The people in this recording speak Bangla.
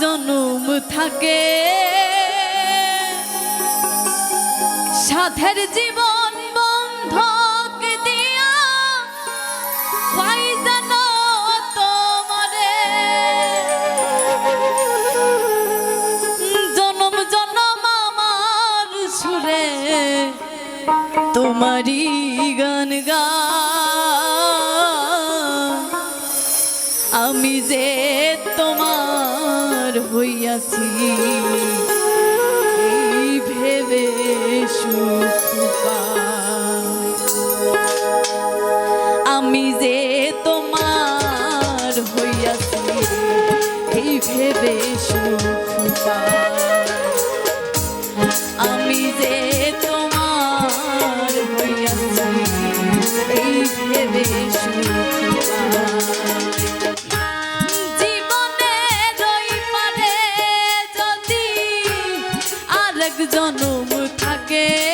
জনম থাকে। সাধের জীবন বন্ধ দিয়া তোমারে। জনম সুরে তোমারই গান গা। আমি যে তোমার তোমার হইয়াছি। ভেবে আমি যে তোমার হইয়াছি এই ভেবে সুখ আমি যে এক জনম থাকে।